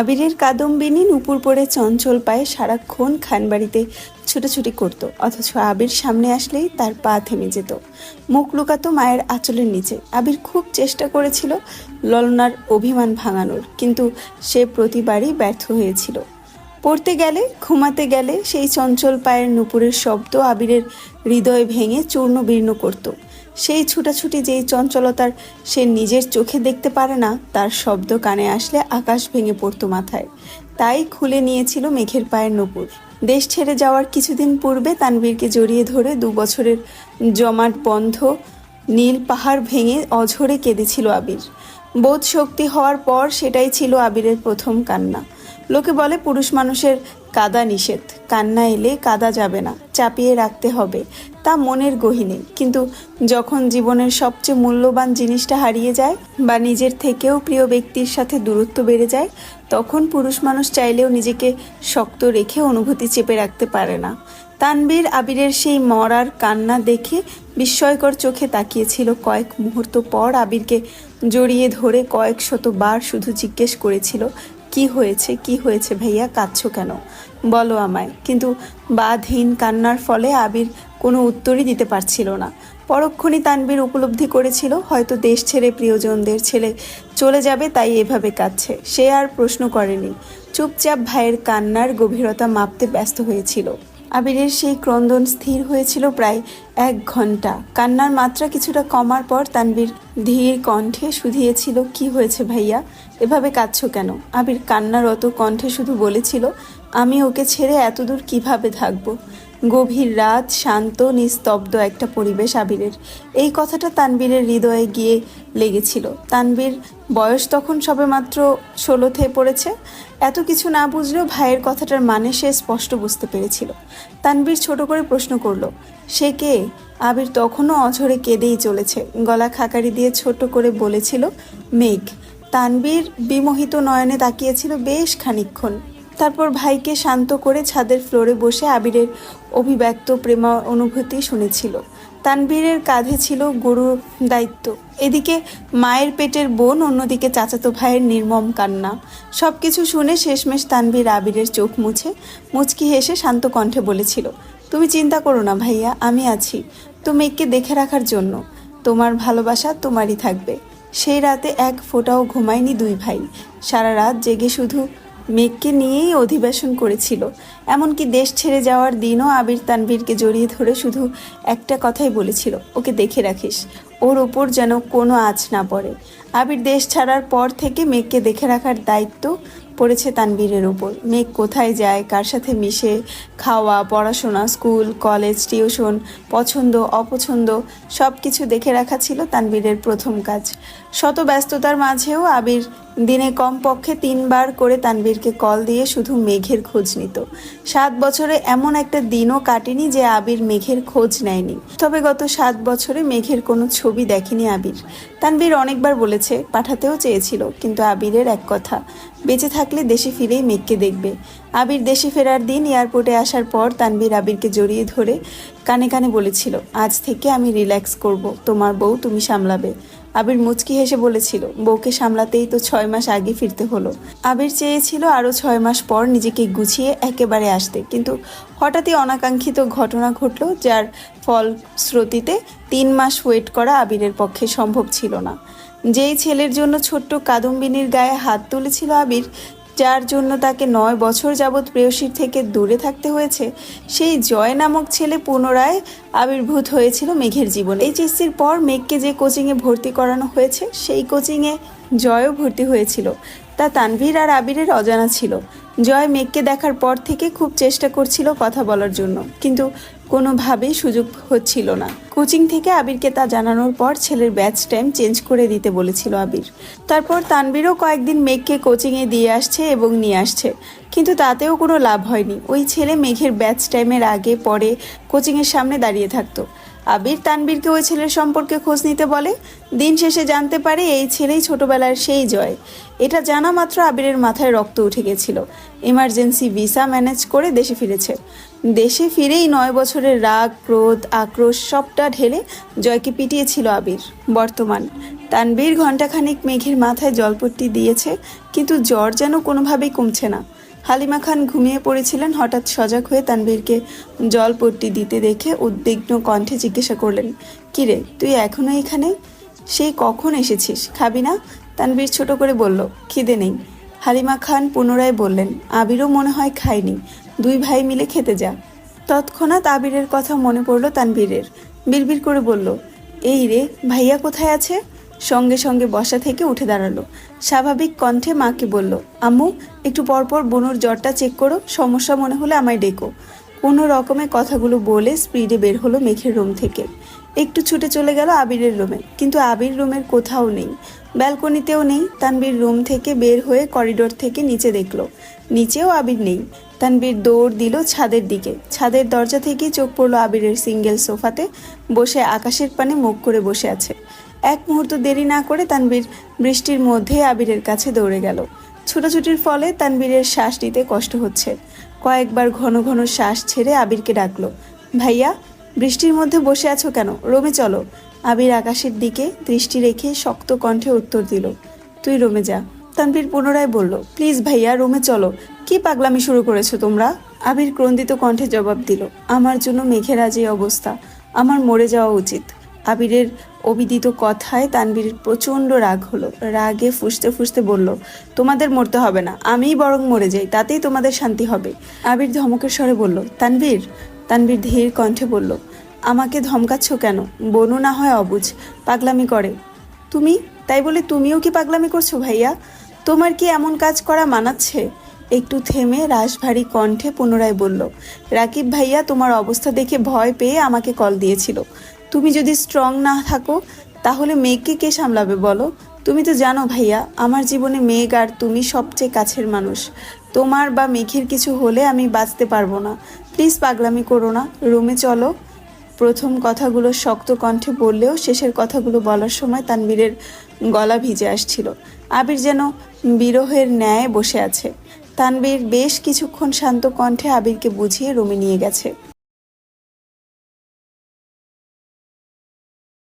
আবিরের কাদম্বিনী নুপুর পরে চঞ্চল পায়ে সারাক্ষণ খানবাড়িতে ছুটোছুটি করত, অথচ আবির সামনে আসলেই তার পা থেমে যেত। মুখ লুকাতো মায়ের আঁচলের নিচে। আবির খুব চেষ্টা করেছিল ললনার অভিমান ভাঙানোর, কিন্তু সে প্রতিবারই ব্যর্থ হয়েছিল। পড়তে গেলে, ঘুমাতে গেলে সেই চঞ্চল পায়ের নুপুরের শব্দ আবিরের হৃদয় ভেঙে চূর্ণ বির্ণ করত। সেই ছুটাছুটি যেই চঞ্চলতার সে নিজের চোখে দেখতে পারে না, তার শব্দ কানে আসলে আকাশ ভেঙে পড়তো মাথায়। তাই খুলে নিয়েছিল মেঘের পায়ের নুপুর। দেশ ছেড়ে যাওয়ার কিছুদিন পূর্বে তানবীরকে জড়িয়ে ধরে দু বছরের জমাট বন্ধ নীল পাহাড় ভেঙে অঝরে কেঁদেছিল আবির। বোধ শক্তি হওয়ার পর সেটাই ছিল আবিরের প্রথম কান্না। লোকে বলে পুরুষ মানুষের কাদা নিষেধ। কান্না এলে কাদা যাবে না, চাপিয়ে রাখতে হবে। তা মনের গহিনে। কিন্তু যখন জীবনের সবচেয়ে মূল্যবান জিনিসটা হারিয়ে যায় বা নিজের থেকেও প্রিয় ব্যক্তির সাথে দূরত্ব বেড়ে যায়, তখন পুরুষ মানুষ চাইলেও নিজেকে শক্ত রেখে অনুভূতি চেপে রাখতে পারে না। তানবীর আবিরের সেই মরার কান্না দেখে বিস্ময়কর চোখে তাকিয়েছিল কয়েক মুহূর্ত পর আবিরকে জড়িয়ে ধরে কয়েক শতবার শুধু জিজ্ঞেস করেছিল, কি হয়েছে? কি হয়েছে ভাইয়া? কাঁদছো কেন? বলো আমায়। কিন্তু বাধহীন কান্নার ফলে আবির কোনো উত্তরই দিতে পারছিল না। পরক্ষণই তানবীর উপলব্ধি করেছিল, হয়তো দেশ ছেড়ে প্রিয়জনদের ছেলে চলে যাবে, তাই এভাবে কাঁদছে। সে আর প্রশ্ন করেনি। চুপচাপ ভাইয়ের কান্নার গভীরতা মাপতে ব্যস্ত হয়েছিল। আবিরের সেই ক্রন্দন স্থির হয়েছিল প্রায় এক ঘণ্টা কান্নার মাত্রা কিছুটা কমার পর তানবীর ধীর কণ্ঠে শুধিয়েছিল, কি হয়েছে ভাইয়া? এভাবে কাঁদছো কেন? আবির কান্নারত কণ্ঠে শুধু বলেছিল আমি ওকে ছেড়ে এতদূর কীভাবে থাকব? গভীর রাত, শান্ত, নিস্তব্ধ একটা পরিবেশ আবিরের। এই কথাটা তানবীরের হৃদয়ে গিয়ে লেগেছিল। তানবীর বয়স তখন সবে সবেমাত্র ষোলোতে পড়েছে। এত কিছু না বুঝলেও ভাইয়ের কথাটার মানে সে স্পষ্ট বুঝতে পেরেছিল। তানবীর ছোট করে প্রশ্ন করল, সে কে? আবির তখনও অঝরে কেঁদেই চলেছে। গলা খাকারি দিয়ে ছোট করে বলেছিল, মেঘ। তানবীর বিমোহিত নয়নে তাকিয়েছিল বেশ খানিকক্ষণ। তারপর ভাইকে শান্ত করে ছাদের ফ্লোরে বসে আবিরের অভিব্যক্ত প্রেমা অনুভূতি শুনেছিল। তানবীরের কাঁধে ছিল গরুর দায়িত্ব। এদিকে মায়ের পেটের বোন, অন্যদিকে চাচাতো ভাইয়ের নির্মম কান্না। সব কিছু শুনে শেষমেশ তানবীর আবিরের চোখ মুছে, মুচকি হেসে শান্ত কণ্ঠে বলেছিল, তুমি চিন্তা করো না ভাইয়া, আমি আছি। তো মেঘকে দেখে রাখার জন্য। তোমার ভালোবাসা তোমারই থাকবে। সেই রাতে এক ফোঁটাও ঘুমায়নি দুই ভাই। সারা রাত জেগে শুধু মেঘকে নিয়েই অধিবেশন করেছিল। এমনকি দেশ ছেড়ে যাওয়ার দিনও আবির তানবীরকে জড়িয়ে ধরে শুধু একটা কথাই বলেছিল, ওকে দেখে রাখিস, ওর ওপর যেন কোনো আঁচ না পড়ে। আবির দেশ ছাড়ার পর থেকে মেঘকে দেখে রাখার দায়িত্ব পড়েছে তানবীরের ওপর। মেঘ কোথায় যায়, কার সাথে মিশে, খাওয়া, পড়াশোনা, স্কুল, কলেজ, টিউশন, পছন্দ, অপছন্দ সব কিছু দেখে রাখা ছিল তানবীরের প্রথম কাজ। শত ব্যস্ততার মাঝেও আবির দিনে কমপক্ষে তিনবার করে তানবীরকে কল দিয়ে শুধু মেঘের খোঁজ নিত। সাত বছরে এমন একটা দিনও কাটেনি যে আবির মেঘের খোঁজ নেয়নি। তবে গত সাত বছরে মেঘের কোনো ছবি দেখেনি আবির। তানবীর অনেকবার বলেছে, পাঠাতেও চেয়েছিল, কিন্তু আবিরের এক কথা, বেঁচে থাকলে দেশে ফিরেই মেঘকে দেখবে। আবির দেশে ফেরার দিন এয়ারপোর্টে আসার পর তানবীর আবিরকে জড়িয়ে ধরে কানে কানে বলেছিল, আজ থেকে আমি রিল্যাক্স করব, তোমার বউ তুমি সামলাবে। আবির মুচকি হেসে বলেছিল, বউকে সামলাতেই তো ছয় মাস আগে ফিরতে হলো। আবির চেয়েছিল আরও ছয় মাস পর নিজেকে গুছিয়ে একেবারে আসতে, কিন্তু হঠাৎই অনাকাঙ্ক্ষিত ঘটনা ঘটল যার ফলশ্রুতিতে তিন মাস ওয়েট করা আবিরের পক্ষে সম্ভব ছিল না। যেই ছেলের জন্য ছোট্ট কাদম্বিনীর গায়ে হাত তুলেছিল আবির যার জন্য তাকে নয় বছর যাবৎ প্রেয়সীর থেকে দূরে থাকতে হয়েছে, সেই জয় নামক ছেলে পুনরায় আবির্ভূত হয়েছিল মেঘের জীবনে। এইচএসসির পর মেঘকে যে কোচিংয়ে ভর্তি করানো হয়েছে, সেই কোচিংয়ে জয়ও ভর্তি হয়েছিল। তা তানভীর আর আবিরের অজানা ছিল। জয় মেঘকে দেখার পর থেকে খুব চেষ্টা করছিল কথা বলার জন্য। কিন্তু কোনোভাবেই সুযোগ হচ্ছিল না। কোচিং থেকে আবিরকে তা জানানোর পর ছেলের ব্যাচ টাইম চেঞ্জ করে দিতে বলেছিল আবির। তারপর তানবিরও কয়েকদিন মেঘকে কোচিংয়ে দিয়ে আসছে এবং নিয়ে আসছে। কিন্তু তাতেও কোনো লাভ হয়নি। ওই ছেলে মেঘের ব্যাচ টাইমের আগে পরে কোচিংয়ের সামনে দাঁড়িয়ে থাকতো। আবির তানবীরকে ওই ছেলের সম্পর্কে খোঁজ নিতে বলে। দিন শেষে জানতে পারে এই ছেলেই ছোটবেলার সেই জয়। এটা জানা মাত্র আবিরের মাথায় রক্ত উঠে গেছিল। এমার্জেন্সি ভিসা ম্যানেজ করে দেশে ফিরেছে। দেশে ফিরেই নয় বছরের রাগ, ক্রোধ, আক্রোশ সবটা ঢেলে জয়কে পিটিয়েছিল আবির। বর্তমান। তানবীর ঘণ্টাখানিক মেঘের মাথায় জলপট্টি দিয়েছে, কিন্তু জ্বর যেন কোনোভাবেই কমছে না। হালিমা খান ঘুমিয়ে পড়েছিলেন। হঠাৎ সজাগ হয়ে তানবীরকে জলপট্টি দিতে দেখে উদ্বিগ্ন কণ্ঠে জিজ্ঞাসা করলেন কিরে তুই এখনও এখানে? সেই কখন এসেছিস? খাবি না? তানবীর ছোট করে বলল, খিদে নেই। হালিমা খান পুনরায় বললেন, আবিরও মনে হয় খায়নি দুই ভাই মিলে খেতে যা। তৎক্ষণাৎ আবিরের কথা মনে পড়ল তানবীরের বিড়বিড় করে বলল, এই রে, ভাইয়া কোথায় আছে? সঙ্গে সঙ্গে বসা থেকে উঠে দাঁড়াল। স্বাভাবিক কণ্ঠে মাকে বলল, আম্মু, একটু পরপর বনুর জ্বরটা চেক করো, সমস্যা মনে হলে আমায় ডেকো। কোনো রকমে কথাগুলো বলে স্পিডে বের হলো মেঘের রুম থেকে। একটু ছুটে চলে গেল আবিরের রুমে কিন্তু আবির রুমের কোথাও নেই। ব্যালকনিতেও নেই। তানবীর রুম থেকে বের হয়ে করিডোর থেকে নিচে দেখল। নিচেও আবির নেই। তানবীর দৌড় দিল ছাদের দিকে। ছাদের দরজা থেকেই চোখ পড়ল আবিরের সিঙ্গেল সোফাতে বসে আকাশের পানে মুখ করে বসে আছে। এক মুহূর্ত দেরি না করে তানবীর বৃষ্টির মধ্যে আবিরের কাছে দৌড়ে গেল। ছুটোছুটির ফলে তানবীরের শ্বাস নিতে কষ্ট হচ্ছে। কয়েকবার ঘন ঘন শ্বাস ছেড়ে আবিরকে ডাকলো, ভাইয়া, বৃষ্টির মধ্যে বসে আছো কেন? রোমে চলো। আবির আকাশের দিকে দৃষ্টি রেখে শক্ত কণ্ঠে উত্তর দিল, তুই রোমে যা। তানবীর পুনরায় বলল, প্লিজ ভাইয়া, রোমে চলো। কি পাগলামি শুরু করেছ তোমরা? আবির ক্রন্দিত কণ্ঠে জবাব দিল, আমার জন্য মেঘের আজ এই অবস্থা। আমার মরে যাওয়া উচিত। আবিরের অবিদিত কথায় তানবীরের প্রচণ্ড রাগ হলো। রাগে ফুসতে ফুসতে বলল, তোমাদের মরতে হবে না, আমিই বরং মরে যাই, তাতেই তোমাদের শান্তি হবে। আবির ধমকের স্বরে বলল তানবীর তানবীর ধীর কণ্ঠে বলল, আমাকে ধমকাচ্ছ কেন? বনু না হয় অবুঝ, পাগলামি করে। তুমি? তাই বলে তুমিও কি পাগলামি করছ ভাইয়া? তোমার কি এমন কাজ করা মানাচ্ছে? একটু থেমে রাশভারী কণ্ঠে পুনরায় বলল, রাকিব ভাইয়া, তোমার অবস্থা দেখে ভয় পেয়ে আমাকে কল দিয়েছিল। তুমি যদি স্ট্রং না থাকো, তাহলে মেয়েকে কে সামলাবে বলো? তুমি তো জানো ভাইয়া, আমার জীবনে মেঘ আর তুমি সবচেয়ে কাছের মানুষ। তোমার বা মেঘের কিছু হলে আমি বাঁচতে পারব না। প্লিজ পাগলামি করো না, রুমে চলো। প্রথম কথাগুলো শক্ত কণ্ঠে বললেও শেষের কথাগুলো বলার সময় তানবীরের গলা ভিজে আসছিল। আবির যেন বিরহের ন্যায় বসে আছে। তানবীর বেশ কিছুক্ষণ শান্ত কণ্ঠে আবিরকে বুঝিয়ে রুমে নিয়ে গেছে।